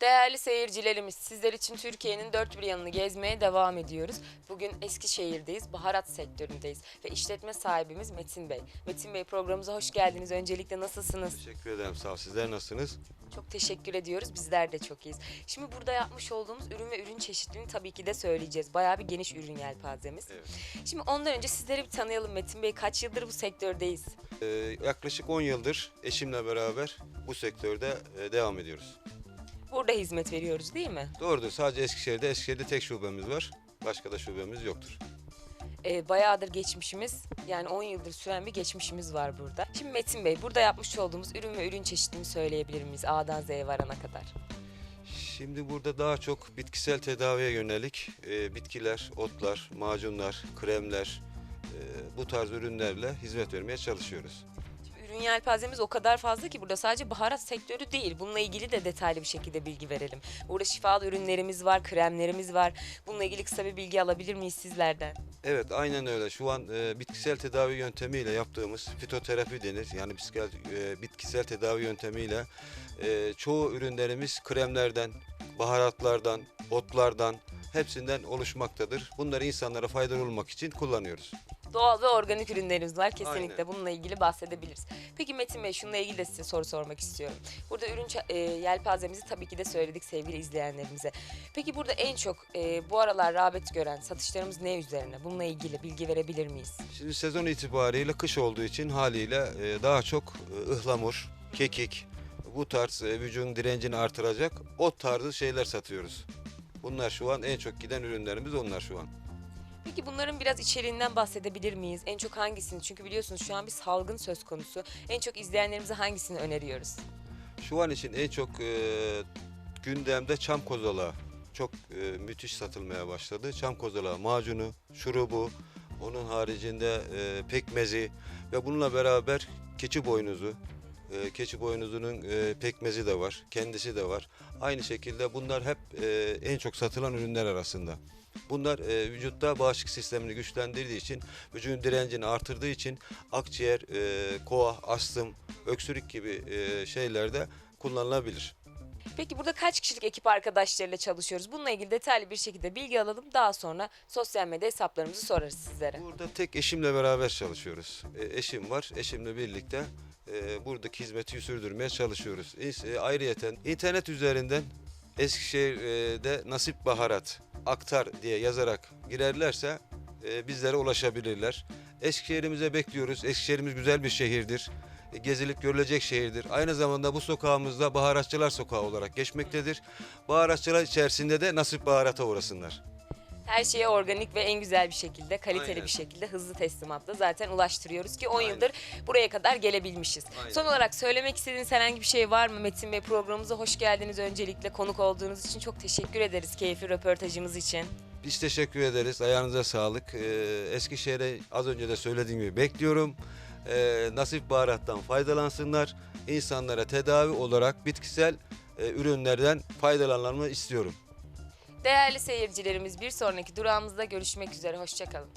Değerli seyircilerimiz, sizler için Türkiye'nin dört bir yanını gezmeye devam ediyoruz. Bugün Eskişehir'deyiz, baharat sektöründeyiz ve işletme sahibimiz Metin Bey. Metin Bey programımıza hoş geldiniz. Öncelikle nasılsınız? Teşekkür ederim sağ ol. Sizler nasılsınız? Çok teşekkür ediyoruz. Bizler de çok iyiyiz. Şimdi burada yapmış olduğumuz ürün ve ürün çeşitliliğini tabii ki de söyleyeceğiz. Bayağı bir geniş ürün yelpazemiz. Evet. Şimdi ondan önce sizleri bir tanıyalım Metin Bey. Kaç yıldır bu sektördeyiz? Ee, yaklaşık 10 yıldır eşimle beraber bu sektörde e, devam ediyoruz. Burada hizmet veriyoruz değil mi? Doğrudur sadece Eskişehir'de, Eskişehir'de tek şubemiz var. Başka da şubemiz yoktur. Ee, bayağıdır geçmişimiz yani 10 yıldır süren bir geçmişimiz var burada. Şimdi Metin Bey burada yapmış olduğumuz ürün ve ürün çeşitliliğini söyleyebilir miyiz A'dan Z'ye varana kadar? Şimdi burada daha çok bitkisel tedaviye yönelik e, bitkiler, otlar, macunlar, kremler e, bu tarz ürünlerle hizmet vermeye çalışıyoruz. Ürün yelpazemiz o kadar fazla ki burada sadece baharat sektörü değil. Bununla ilgili de detaylı bir şekilde bilgi verelim. Burada şifalı ürünlerimiz var, kremlerimiz var. Bununla ilgili kısa bir bilgi alabilir miyiz sizlerden? Evet aynen öyle. Şu an e, bitkisel tedavi yöntemiyle yaptığımız fitoterapi denir. Yani bitkisel, e, bitkisel tedavi yöntemiyle e, çoğu ürünlerimiz kremlerden, baharatlardan, otlardan hepsinden oluşmaktadır. Bunları insanlara faydalı olmak için kullanıyoruz. Doğal ve organik ürünlerimiz var. Kesinlikle Aynen. bununla ilgili bahsedebiliriz. Peki Metin Bey şununla ilgili de size soru sormak istiyorum. Burada ürün e, yelpazemizi tabii ki de söyledik sevgili izleyenlerimize. Peki burada en çok e, bu aralar rağbet gören satışlarımız ne üzerine? Bununla ilgili bilgi verebilir miyiz? Şimdi sezon itibariyle kış olduğu için haliyle e, daha çok e, ıhlamur, kekik, bu tarz e, vücudun direncini artıracak o tarzı şeyler satıyoruz. Bunlar şu an en çok giden ürünlerimiz onlar şu an. Peki bunların biraz içeriğinden bahsedebilir miyiz? En çok hangisini? Çünkü biliyorsunuz şu an bir salgın söz konusu. En çok izleyenlerimize hangisini öneriyoruz? Şu an için en çok e, gündemde çam kozalağı çok e, müthiş satılmaya başladı. Çam kozalağı macunu, şurubu, onun haricinde e, pekmezi ve bununla beraber keçi boynuzu. E, keçi boynuzunun e, pekmezi de var, kendisi de var. Aynı şekilde bunlar hep e, en çok satılan ürünler arasında. Bunlar e, vücutta bağışıklık sistemini güçlendirdiği için, vücudun direncini artırdığı için akciğer, e, koa, astım, öksürük gibi e, şeylerde kullanılabilir. Peki burada kaç kişilik ekip arkadaşlarıyla çalışıyoruz? Bununla ilgili detaylı bir şekilde bilgi alalım. Daha sonra sosyal medya hesaplarımızı sorarız sizlere. Burada tek eşimle beraber çalışıyoruz. E, eşim var, eşimle birlikte e, buradaki hizmeti sürdürmeye çalışıyoruz. E, ayrıyeten internet üzerinden Eskişehir'de Nasip Baharat Aktar diye yazarak girerlerse e, bizlere ulaşabilirler. Eskişehir'imize bekliyoruz. Eskişehir'imiz güzel bir şehirdir. E, Gezilip görülecek şehirdir. Aynı zamanda bu sokağımızda Baharatçılar Sokağı olarak geçmektedir. Baharatçılar içerisinde de Nasip Baharat'a uğrasınlar. Her şeye organik ve en güzel bir şekilde, kaliteli Aynen. bir şekilde hızlı teslimatla zaten ulaştırıyoruz ki 10 Aynen. yıldır buraya kadar gelebilmişiz. Aynen. Son olarak söylemek istediğiniz herhangi bir şey var mı Metin Bey? Programımıza hoş geldiniz öncelikle. Konuk olduğunuz için çok teşekkür ederiz keyifli röportajımız için. Biz teşekkür ederiz. Ayağınıza sağlık. Ee, Eskişehir'e az önce de söylediğim gibi bekliyorum. Ee, nasip baharattan faydalansınlar. İnsanlara tedavi olarak bitkisel e, ürünlerden faydalanmalarını istiyorum. Değerli seyircilerimiz bir sonraki durağımızda görüşmek üzere. Hoşçakalın.